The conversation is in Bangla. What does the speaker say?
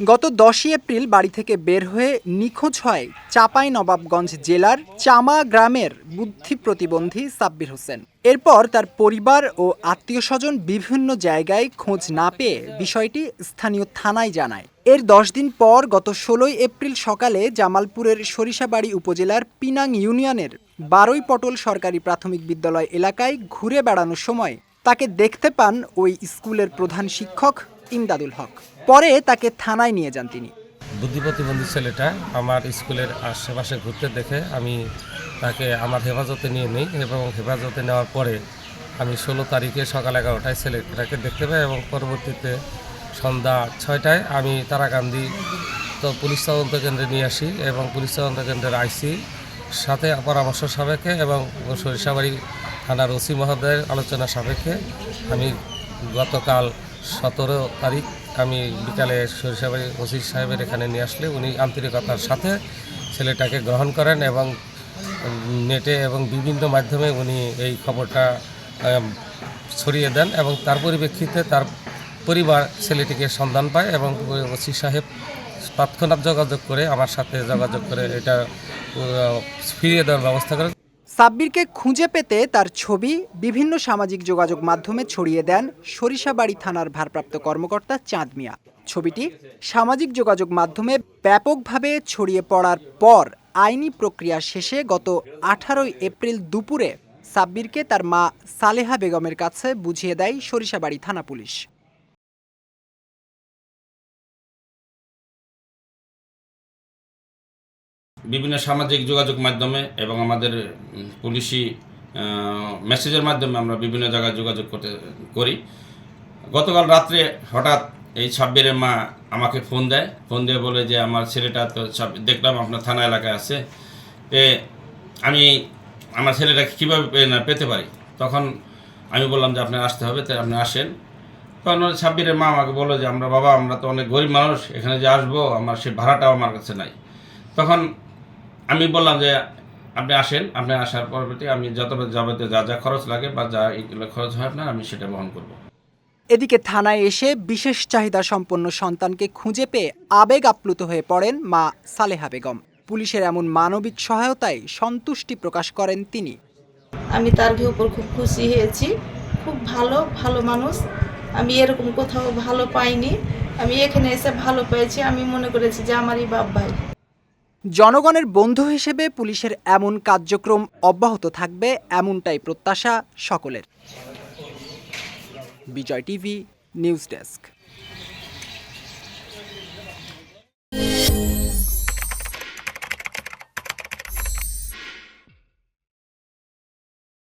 গত দশই এপ্রিল বাড়ি থেকে বের হয়ে নিখোঁজ হয় চাপাই নবাবগঞ্জ জেলার চামা গ্রামের বুদ্ধি প্রতিবন্ধী সাব্বির হোসেন। এরপর তার পরিবার ও আত্মীয় স্বজন বিভিন্ন জায়গায় খোঁজ না পেয়ে বিষয়টি স্থানীয় থানায় জানায়। এর দশ দিন পর গত ষোলোই এপ্রিল সকালে জামালপুরের সরিষাবাড়ি উপজেলার পিনাং ইউনিয়নের বারোই পটল সরকারি প্রাথমিক বিদ্যালয় এলাকায় ঘুরে বেড়ানোর সময় তাকে দেখতে পান ওই স্কুলের প্রধান শিক্ষক ইমদাদুল হক। পরে তাকে থানায় নিয়ে যান তিনি। বুদ্ধি প্রতিবন্ধী ছেলেটা আমার স্কুলের আশেপাশে ঘুরতে দেখে আমি তাকে আমার হেফাজতে নিয়ে নিই এবং হেফাজতে নেওয়ার পরে আমি ষোলো তারিখে সকাল এগারোটায় ছেলেটাকে দেখতে পাই এবং পরবর্তীতে সন্ধ্যা ছয়টায় আমি তারাকান্দি তো পুলিশ তদন্ত কেন্দ্রে নিয়ে আসি এবং পুলিশ তদন্ত কেন্দ্রের আইসি সাথে পরামর্শ সাপেক্ষে এবং সরিষাবাড়ি থানার ওসি মহোদয়ের আলোচনা সাপেক্ষে আমি গতকাল সতেরো তারিখ আমি বিকালে সরিষাবাড়ি ওসি সাহেবের এখানে নিয়ে আসলে উনি আন্তরিকতার সাথে ছেলেটাকে গ্রহণ করেন এবং নেটে এবং বিভিন্ন মাধ্যমে উনি এই খবরটা ছড়িয়ে দেন এবং তার পরিপ্রেক্ষিতে তার পরিবার ছেলেটিকে সন্ধান পায় এবং ওসি সাহেব তৎক্ষণাৎ যোগাযোগ করে আমার সাথে যোগাযোগ করে এটা ফিরিয়ে দেওয়ার ব্যবস্থা করে সাব্বিরকে খুঁজে পেতে তার ছবি বিভিন্ন সামাজিক যোগাযোগ মাধ্যমে ছড়িয়ে দেন সরিষাবাড়ি থানার ভারপ্রাপ্ত কর্মকর্তা চাঁদ মিয়া। ছবিটি সামাজিক যোগাযোগ মাধ্যমে ব্যাপকভাবে ছড়িয়ে পড়ার পর আইনি প্রক্রিয়া শেষে গত আঠারোই এপ্রিল দুপুরে সাব্বিরকে তার মা সালেহা বেগমের কাছে বুঝিয়ে দেয় সরিষাবাড়ি থানা পুলিশ। বিভিন্ন সামাজিক যোগাযোগ মাধ্যমে এবং আমাদের পুলিশি মেসেজের মাধ্যমে আমরা বিভিন্ন জায়গায় যোগাযোগ করতে, করি। গতকাল রাত্রে হঠাৎ এই সাব্বিরের মা আমাকে ফোন দেয়। ফোন দিয়ে বলে যে, আমার ছেলেটা তো দেখলাম আপনার থানা এলাকায় আছে। এ, আমি আমার ছেলেটাকে কীভাবে পেতে পারি? তখন আমি বললাম যে, আপনার আসতে হবে তাই আপনি আসেন। তখন ওই সাব্বিরের মা আমাকে বলল যে, আমরা বাবা, আমরা তো অনেক গরিব মানুষ, এখানে যে আসব, আমার সে ভাড়াটাও আমার কাছে নাই। তখন আমি বললাম যে আপনি আসেন আপনি আসার পরবর্তী আমি যত যাবতীয় যা যা খরচ লাগে বা যা এগুলো খরচ হয় আপনার আমি সেটা বহন করব। এদিকে থানায় এসে বিশেষ চাহিদা সম্পন্ন সন্তানকে খুঁজে পেয়ে আবেগ আপ্লুত হয়ে পড়েন মা সালেহা বেগম। পুলিশের এমন মানবিক সহায়তায় সন্তুষ্টি প্রকাশ করেন তিনি। আমি তার উপর খুব খুশি হয়েছি। খুব ভালো ভালো মানুষ। আমি এরকম কোথাও ভালো পাইনি। আমি এখানে এসে ভালো পেয়েছি। আমি মনে করেছি যে আমারই বাপ ভাই। জনগণের বন্ধু হিসেবে পুলিশের এমন কার্যক্রম অব্যাহত থাকবে এমনটাই প্রত্যাশা সকলের। Bijoy TV, news desk.